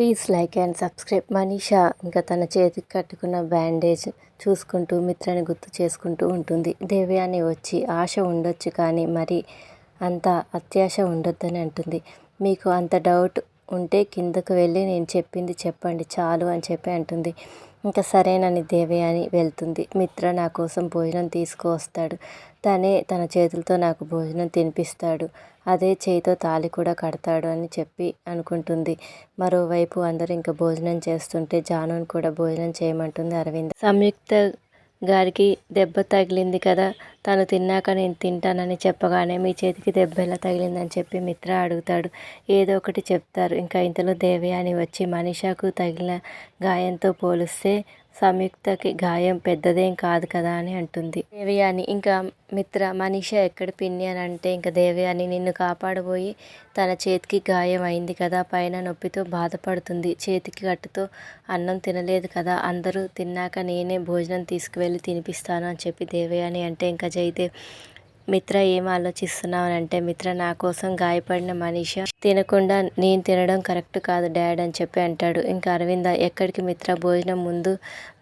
Please like and subscribe. Manisha ఇంకా తన చేతికి కట్టుకున్న బ్యాండేజ్ చూసుకుంటూ మిత్రని గుర్తు చేసుకుంటూ ఉంటుంది. దేవయాని వచ్చి ఆశ ఉండొచ్చు కానీ మరి అంత అత్యాశ ఉండొద్దని అంటుంది. మీకు అంత డౌట్ ఉంటే కిందకు వెళ్ళి నేను చెప్పింది చెప్పండి చాలు అని చెప్పి అంటుంది. ఇంకా సరేనని దేవయాని వెళ్తుంది. మిత్ర నా కోసం భోజనం తీసుకువస్తాడు. తనే తన చేతులతో నాకు భోజనం తినిపిస్తాడు. అదే చేయితో తాళి కూడా కడతాడు అని చెప్పి అనుకుంటుంది. మరోవైపు అందరూ ఇంకా భోజనం చేస్తుంటే జానుని కూడా భోజనం చేయమంటుంది అరవింద్. సంయుక్త గారికి దెబ్బ తగిలింది కదా తను తిన్నాక నేను తింటానని చెప్పగానే మీ చేతికి దెబ్బ ఎలా తగిలిందని చెప్పి మిత్ర అడుగుతాడు. ఏదో ఒకటి చెప్తారు. ఇంకా ఇంతలో దేవయాని వచ్చి మనీషాకు తగిలిన గాయంతో పోలిస్తే సంయుక్తకి గాయం పెద్దదేం కాదు కదా అని అంటుంది. దేవయాని ఇంకా మిత్ర మనీష ఎక్కడ పిన్ని అని అంటే ఇంకా దేవయాని నిన్ను కాపాడబోయి తన చేతికి గాయం అయింది కదా పైన నొప్పితో బాధపడుతుంది. చేతికి కట్టుతో అన్నం తినలేదు కదా అందరూ తిన్నాక నేనే భోజనం తీసుకువెళ్ళి తినిపిస్తాను అని చెప్పి దేవయాని అంటే ఇంకా జైదేవ్ మిత్ర ఏం ఆలోచిస్తున్నావు అంటే మిత్ర నా కోసం గాయపడిన మనిష తినకుండా నేను తినడం కరెక్ట్ కాదు డాడ్ అని చెప్పి అంటాడు. ఇంకా అరవింద ఎక్కడికి మిత్ర? భోజనం ముందు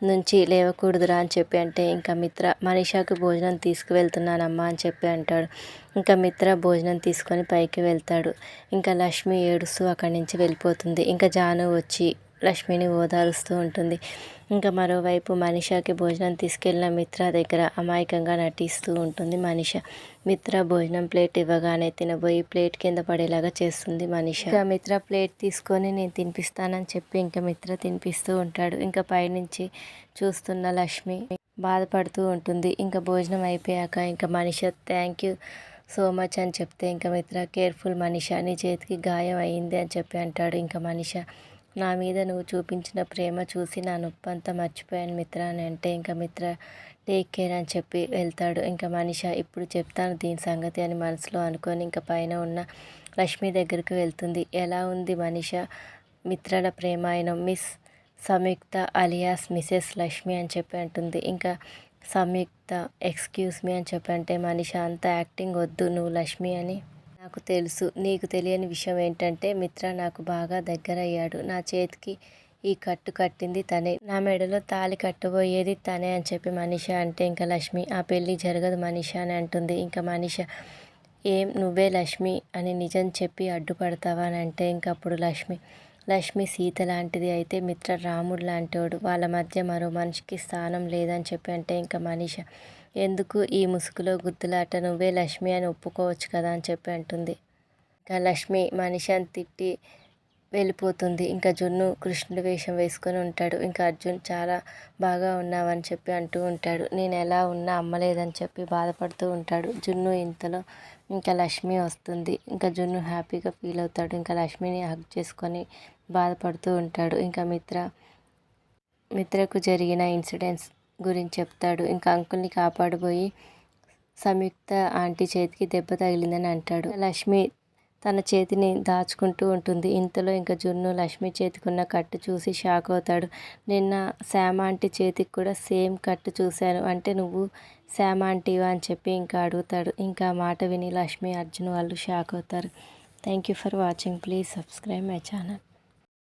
నుంచి లేవకూడదురా అని చెప్పి అంటే ఇంకా మిత్ర మనీషాకు భోజనం తీసుకువెళ్తున్నానమ్మా అని చెప్పి అంటాడు. ఇంకా మిత్ర భోజనం తీసుకొని పైకి వెళ్తాడు. ఇంకా లక్ష్మి ఏడుస్తూ అక్కడి నుంచి వెళ్ళిపోతుంది. ఇంకా జాను వచ్చి లక్ష్మిని ఓదారుస్తూ ఉంటుంది. ఇంకా మరోవైపు మనీషాకి భోజనం తీసుకెళ్ళిన మిత్ర దగ్గర అమాయకంగా నటిస్తూ ఉంటుంది మనిష. మిత్ర భోజనం ప్లేట్ ఇవ్వగానే తినబోయి ప్లేట్ కింద పడేలాగా చేస్తుంది మనిష. ఇంకా మిత్ర ప్లేట్ తీసుకొని నేను తినిపిస్తానని చెప్పి ఇంకా మిత్ర తినిపిస్తూ ఉంటాడు. ఇంకా పైనుంచి చూస్తున్న లక్ష్మి బాధపడుతూ ఉంటుంది. ఇంకా భోజనం అయిపోయాక ఇంకా మనిష థ్యాంక్ యూ సో మచ్ అని చెప్తే ఇంకా మిత్ర కేర్ఫుల్ మనిష నీ చేతికి గాయం అయింది అని చెప్పి అంటాడు. ఇంకా మనిష నా మీద నువ్వు చూపించిన ప్రేమ చూసి నా నొప్పంతా మర్చిపోయాను మిత్ర అని అంటే ఇంకా మిత్ర టేక్ కేర్ అని చెప్పి వెళ్తాడు. ఇంకా మనిష ఇప్పుడు చెప్తాను దీని సంగతి అని మనసులో అనుకొని ఇంకా పైన ఉన్న లక్ష్మి దగ్గరికి వెళ్తుంది. ఎలా ఉంది మనిష? మిత్రల ప్రేమాయణం Miss Samyuktha alias Mrs Lakshmi అని చెప్పి అంటుంది. ఇంకా సంయుక్త ఎక్స్క్యూజ్ మీ అని చెప్పి అంటే మనిష అంత యాక్టింగ్ వద్దు నువ్వు లక్ష్మి అని నాకు తెలుసు. నీకు తెలియని విషయం ఏంటంటే మిత్ర నాకు బాగా దగ్గర అయ్యాడు నా చేతికి ఈ కట్టు కట్టింది తనే. నా మెడలో తాళి కట్టబోయేది తనే అని చెప్పి మనీష అంటే ఇంకా లక్ష్మి. ఆ పెళ్ళి జరగదు మనీష అని అంటుంది. ఇంకా మనీష ఏం నువ్వే లక్ష్మి అని నిజం చెప్పి అడ్డుపడతావా అని అంటే ఇంకప్పుడు లక్ష్మి లక్ష్మి సీత లాంటిది అయితే మిత్ర రాముడు లాంటివాడు వాళ్ళ మధ్య మరో మనిషికి స్థానం లేదని చెప్పి అంటే ఇంకా మనిషి ఎందుకు ఈ ముసుగులో గుర్తులాట నువ్వే లక్ష్మి అని ఒప్పుకోవచ్చు కదా అని చెప్పి అంటుంది. ఇంకా లక్ష్మి మనిషి అని తిట్టి వెళ్ళిపోతుంది. ఇంకా జున్ను కృష్ణుడి వేషం వేసుకొని ఉంటాడు. ఇంకా అర్జున్ చాలా బాగా ఉన్నావని చెప్పి అంటూ ఉంటాడు. నేను ఎలా ఉన్నా అమ్మలేదని చెప్పి బాధపడుతూ ఉంటాడు. జున్ను ఇంతలో ఇంకా లక్ష్మి వస్తుంది. ఇంకా జున్ను హ్యాపీగా ఫీల్ అవుతాడు. ఇంకా లక్ష్మిని హగ్ చేసుకొని బాధపడుతూ ఉంటాడు. ఇంకా మిత్ర మిత్రకు జరిగిన ఇన్సిడెంట్స్ గురించి చెప్తాడు. ఇంకా అంకుల్ని కాపాడబోయి సంయుక్త ఆంటీ చేతికి దెబ్బ తగిలిందని అంటాడు. లక్ష్మి తన చేతిని దాచుకుంటూ ఉంటుంది. ఇంతలో ఇంకా జున్ను లక్ష్మి చేతికున్న కట్టు చూసి షాక్ అవుతాడు. నిన్న శ్యామ ఆంటీ చేతికి కూడా సేమ్ కట్టు చూశాను. అంటే నువ్వు శ్యామ ఆంటీవా అని చెప్పి ఇంకా అడుగుతాడు. ఇంకా మాట విని లక్ష్మి అర్జున్ వాళ్ళు షాక్ అవుతారు. Thank you for watching. Please subscribe my channel.